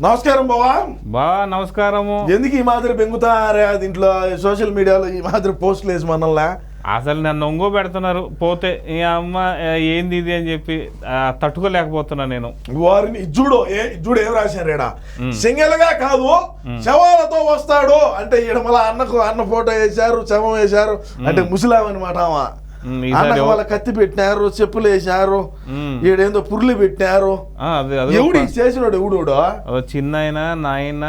నమస్కారం బావా. బా నమస్కారము. ఎందుకు ఈ మాదిరి బెంగుతారే దీంట్లో సోషల్ మీడియాలో ఈ మాదిరి పోస్టులు వేసి మనల్ని? అసలు నన్ను ఒంగో పెడుతున్నారు. పోతే ఈ అమ్మ ఏంది ఇది అని చెప్పి ఆ, తట్టుకోలేకపోతున్నా నేను. వారిని చూడు ఏ చూడు ఏం రాశారు సింగిల్గా కాదు శవాలతో వస్తాడు. అంటే ఈడ మళ్ళా అన్నకు అన్న ఫోటో వేశారు శవం వేశారు. అంటే ముసలాం అనమాట ఆమె. వాళ్ళ కత్తి పెట్టినారు చెప్పులు వేశారు ఉమ్, ఈడేందో పుర్లు పెట్టినారు. ఆ, అదే అదే ఎవడు చేసినాడు ఎవడు చిన్న ఆయన నాయన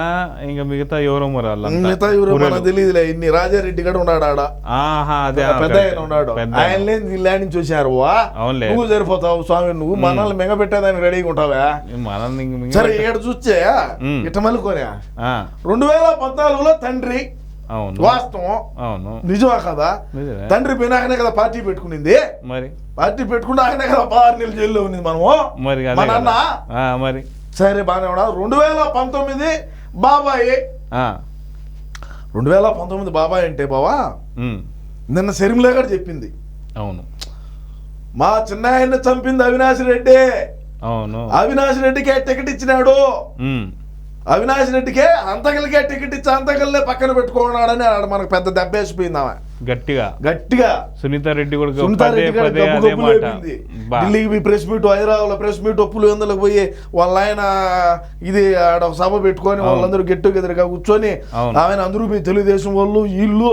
ఇంకా మిగతా ఎవరో మరి. మిగతా ఎవరు. మనకు తెలియదులే ఇన్ని రాజారెడ్డి కూడా ఉన్నాడు ఆడ. ఆహా అదే ఆ, పెద్ద ఆయన ఉన్నాడు. ఆయన. లేని నుంచి చూశారు వా. అవునులే. నువ్వు సరిపోతావు స్వామి నువ్వు మనల్ని మింగ పెట్టేదానికి రెడీగా ఉంటావా? మనల్ని ఇంక మింగ- సరే ఇక్కడ చూస్తే. ఇట్ట మలుకోనే ఆ, రెండు వేల పద్నాలుగులో తండ్రి అవును. వాస్తవం. అవును. నిజమా కదా. తండ్రి పోయినాకనే కదా పార్టీ పెట్టుకునింది? మరి? పార్టీ పెట్టుకున్నాకనే కదా పదహారు నెలలు జైల్లో ఉన్నది మనము? మరి మరి? సరే బాగానే ఉన్నా రెండు వేల పంతొమ్మిది బాబాయ్. రెండు వేల పంతొమ్మిది బాబాయ్ అంటే బావా నిన్న శర్మిల గారు చెప్పింది. అవును. మా చిన్నాయన్ని చంపింది అవినాష్ రెడ్డి. అవును. అవినాష్ రెడ్డికే టికెట్ ఇచ్చినాడు? అవినాష్ రెడ్డికే అంతకలికే టికెట్ ఇచ్చి అంతకల్లే పక్కన పెట్టుకున్నాడని ఆడ మనకు పెద్ద దెబ్బేసిపోయింది ఆమె. గట్టిగా. గట్టిగా. సునీత రెడ్డి కూడా ఢిల్లీకి ప్రెస్ మీట్ హైదరాబాద్లో ప్రెస్ మీట్ ఒప్పులు ఎందులకు పోయి వాళ్ళ ఆయన ఇది ఆడ సభ పెట్టుకొని. వాళ్ళందరూ గెట్ టుగెదర్గా కూర్చొని. ఆమె అందరూ మీ తెలుగుదేశం వాళ్ళు వీళ్ళు.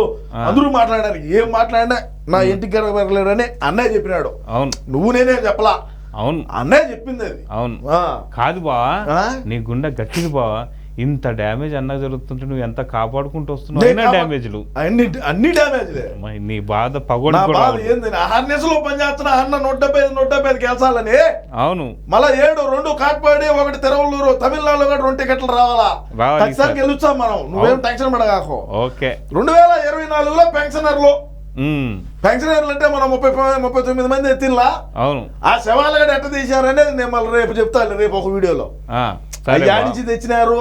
అందరూ మాట్లాడారు. ఏం మాట్లాడినా నా ఇంటికి వెళ్ళలేడని అన్నయ్య చెప్పినాడు. అవును. నువ్వు నేనే చెప్పలా. అవును. అన్నయ్య చెప్పింది అది. అవును. ఆ. కాదు బావా? నీ గుండె గట్టిది బావా. ఇంత డ్యామేజ్ అన్న జరుగుతుంటే నువ్వు ఎంత కాపాడుకుంటూ వస్తున్నావు? నేను అయినా డ్యామేజ్లు. అన్ని అన్ని డ్యామేజ్లే. నీ బాధ పగోడు హార్నెస్లో పనిచేస్తున్న అన్న నూట డెబ్బై ఐదు నూట డెబ్బై ఐదు గెలిచాలని అవును. మళ్ళా ఏడు రెండు కాట్పాడి ఒకటి తిరువల్లూరు తమిళనాడులో కూడా రెండు టికెట్లు రావాలా? ఈసారి. గెలుస్తాం మనం. నువ్వేం టెన్షన్ పడగాకు ఓకే. రెండు వేల ఇరవై నాలుగులో పెన్షనర్లు. పెన్షనర్లు అంటే మనం ముప్పై ముప్పై తొమ్మిది మంది ఎత్తిల్లా అవును ఆ శవాలు కూడా ఎట్ట తీశారనేది నేను మళ్ళీ రేపు చెప్తాను రేపు ఒక వీడియోలో ఆ, సరే అయ్యా బావ. నుంచి తెచ్చినారు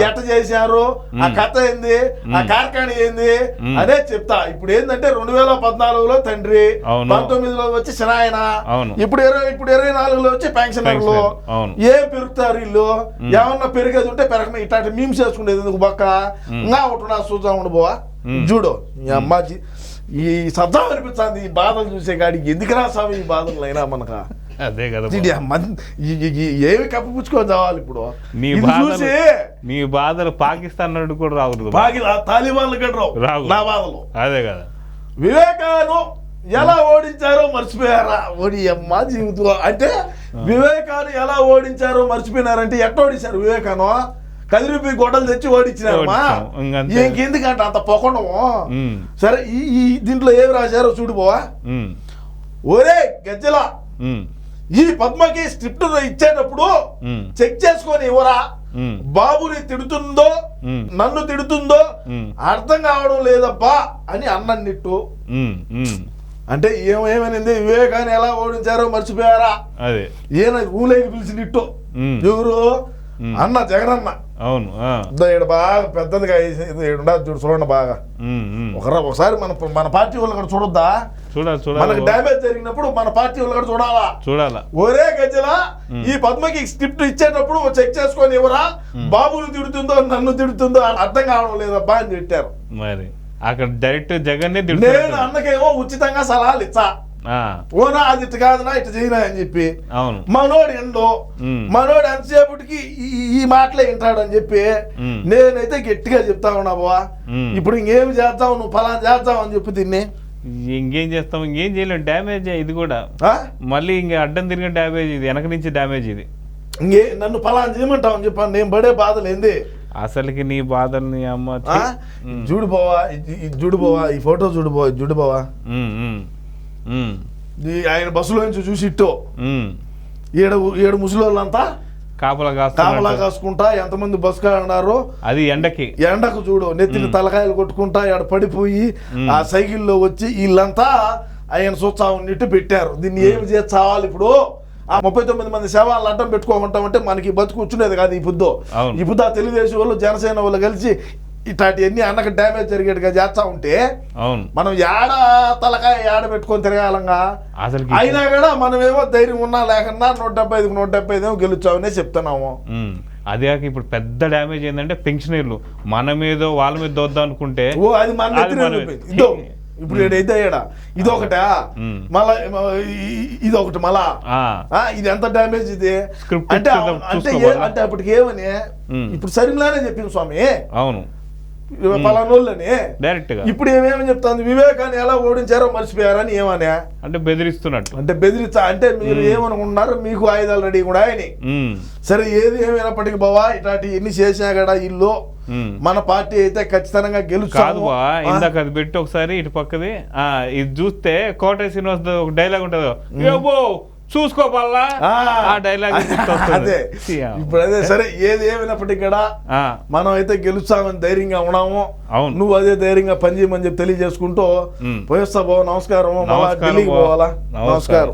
ఎట్ట చేశారు ఆ. కథ ఏంది ఆ. కార్ఖానీ ఏంది. అదే చెప్తా ఇప్పుడు ఏంటంటే రెండు వేల పద్నాలుగులో తండ్రి. పంతొమ్మిదిలో వచ్చి శనాయన. ఇప్పుడు ఇరవై ఇప్పుడు ఇరవై నాలుగులో వచ్చి పెన్షనర్లు. ఏం పెరుగుతారు వీళ్ళు. ఏమన్నా పెరిగేది ఉంటే పెరగ ఇట్లాంటి మీమ్స్ చేసుకునేది ఎందుకు బక్క. ఇంకా ఒకటి నా చూద్దాం ఉండు పోవా మ్. చూడు అమ్మాజీ ఈ సద్దాం అనిపిస్తుంది ఈ బాధలు చూసే కాడికి ఎందుకు రా స్వామి ఈ బాధలు అయినా మనకు? అదే కదా ఏమి కప్పిపుచ్చుకొని చావాలి ఇప్పుడు? బాధలు చూసి నీ బాధలు పాకిస్తాన్ నుండి కూడా. బాగి తాలిబాన్లు గడ్రావు రావు. నా బాధలు. అదే కదా. వివేకాను ఎలా ఓడించారో మర్చిపోయారా? ఓడి అమ్మ జీవితంలో. అంటే వివేకాను ఎలా ఓడించారో మర్చిపోయినారంటే ఎట్ట ఓడించారు వివేకాను? కదిరిపోయి గొడ్డలు తెచ్చి ఓడించినారమ్మా ఓడించాం. ఇంకంతే. ఇంకెందుకంటే అంత పొగడము ఉమ్, సరే ఈ దీంట్లో ఏమి రాశారో చూడు పోవా ఉమ్, ఒరే గజ్జల ఈ పద్మకి స్క్రిప్ట్ ఇచ్చేటప్పుడు చెక్ చేసుకొని ఇవ్వరా? బాబుని తిడుతుందో నన్ను తిడుతుందో అర్థం కావడం లేదబ్బా అని అన్నట్టు. అంటే ఏమేమనింది వివేకాన్ని ఎలా ఓడించారో మర్చిపోయారా? అదే. ఈయన ఊలేకి పిలిచినట్టు. ఎవరు. అన్న జగనన్న. అవును ఆ, ఇదో ఈడ బాగా పెద్దదిగా ఉండదు చూడు చూడండి బాగా. ఒకరా ఒకసారి మన మన పార్టీ వాళ్ళు కూడా చూడొద్దా? చూడాలి మనకు చూడాలి డ్యామేజ్ జరిగినప్పుడు మన పార్టీ వాళ్ళు కూడా చూడాలా? చూడాలా. ఒరే గజ్జల మ్. ఈ పద్మకి స్క్రిప్ట్ ఇచ్చేటప్పుడు చెక్ చేసుకొని ఎవరా బాబుని తిడుతుందో నన్ను తిడుతుందో అర్థం కావడం లేదబ్బా అని తిట్టారు. మరి అక్కడ డైరెక్ట్ జగన్నే నేను అన్నకేమో ఉచితంగా సలహాలు ఇచ్చా. ఓనా అది ఇటు కాదునా ఇటు చేయనా అని చెప్పి అవును మనోడు ఎండో. మనోడు ఎంతసేపటికి ఈ- మాటలే వింటాడు అని చెప్పి. నేనైతే గట్టిగా చెప్తా ఉన్నా బావా. ఇప్పుడు ఇంకేం చేద్దాం నువ్వు ఫలానా చేద్దాం అని చెప్పి దీన్ని ఇంకేం చేస్తాం ఇంకేం చేయలేం డ్యామేజ్ ఇది కూడా? మళ్ళీ ఇంక అడ్డం తిరిగిన డ్యామేజ్ ఇది వెనక నుంచి డ్యామేజ్ ఇది ఇంకే నన్ను ఫలానా చేయమంటావు అని చెప్పాను నేను పడే బాధలు ఏంది అసలుకి నీ బాధల్ని అమ్మ? చూడు బావా చూడు బావా ఈ ఫోటో చూడు బావా చూడు బావా ఆయన బస్సులో నుంచి చూసి ఇట్టో. ఏడు ఏడు ముసలోళ్ళంతా కాపలా కాపలా కాసుకుంటా ఎంతమంది బస్ కాడన్నారో అది ఎండకి. ఎండకు చూడు నెత్తిని తలకాయలు కొట్టుకుంటా ఎడ పడిపోయి. ఆ సైకిల్లో వచ్చి వీళ్ళంతా ఆయన ఉన్నట్టు పెట్టారు. దీన్ని ఏమి చేసి చావాలి ఇప్పుడు? ఆ ముప్పై తొమ్మిది మంది శవాలను అడ్డం పెట్టుకోమంటామంటే మనకి బతుకు కూర్చునేది కాదు ఈ బుద్ధు. ఈ బుద్ధ తెలుగుదేశం వాళ్ళు జనసేన వాళ్ళు కలిసి ఇట్లాంటి ఎన్ని అన్నకు డ్యామేజ్ జరిగేట్టుగా చేస్తా ఉంటే అవును. మనం ఏడ తలకాయ ఏడ పెట్టుకొని తిరగాలంగా? అసలుకి అయినా కూడా మనమేమో ధైర్యం ఉన్నా లేకన్నా నూట డెబ్బై ఐదుకి నూట డెబ్బై ఐదు గెలుచామనే చెప్తున్నాము. అదే కాక ఇప్పుడు పెద్ద డ్యామేజ్ ఏంటంటే పెన్షనర్లు మన మీద వాళ్ళ మీద దొద్దాం అనుకుంటే ఓ అది మన ఇప్పుడు ఏడైతే ఏడ ఇదొకటా. మళ్ళా ఇది ఒకటి మళ్ళా. ఇది ఎంత డ్యామేజ్ ఇది? అంటే అంటే? అంటే అప్పటికి ఏమని. ఇప్పుడు సరిగ్లానే చెప్పింది స్వామి. అవును. పలానోళ్ళని. డైరెక్ట్గా. ఇప్పుడు ఏమేమి చెప్తాంది? వివేకాన్ని ఎలా ఓడించారో మర్చిపోయారని ఏమనే? అంటే బెదిరిస్తున్నట్టు. అంటే బెదిరించా అంటే మీరు ఏమనుకుంటున్నారు? మీకు ఆయుధాలు రెడీ కూడా ఉమ్, సరే ఏది ఏమైనప్పటికీ బావా ఇట్లాంటి ఎన్ని చేసినా కూడా ఇల్లు. మన పార్టీ అయితే ఖచ్చితంగా కాదు బా ఇందాక అది పెట్టి ఒకసారి ఇటు పక్కది ఆ ఇది చూస్తే కోట శ్రీనివాస్ ఒక డైలాగ్ ఉంటది. ఏబో చూసుకో పల్లా ఆ, డైలాగ్ అదే ఇప్పుడు అదే. సరే ఏది ఏమైనప్పటికీ కూడా మనం అయితే గెలుస్తామని ధైర్యంగా ఉన్నాము. అవును. నువ్వు అదే ధైర్యంగా పనిచేయమని చెప్పి తెలియజేసుకుంటూ. పోయేస్తా బావ. నమస్కారం ఢిల్లీకి. పోవాలా. నమస్కారం.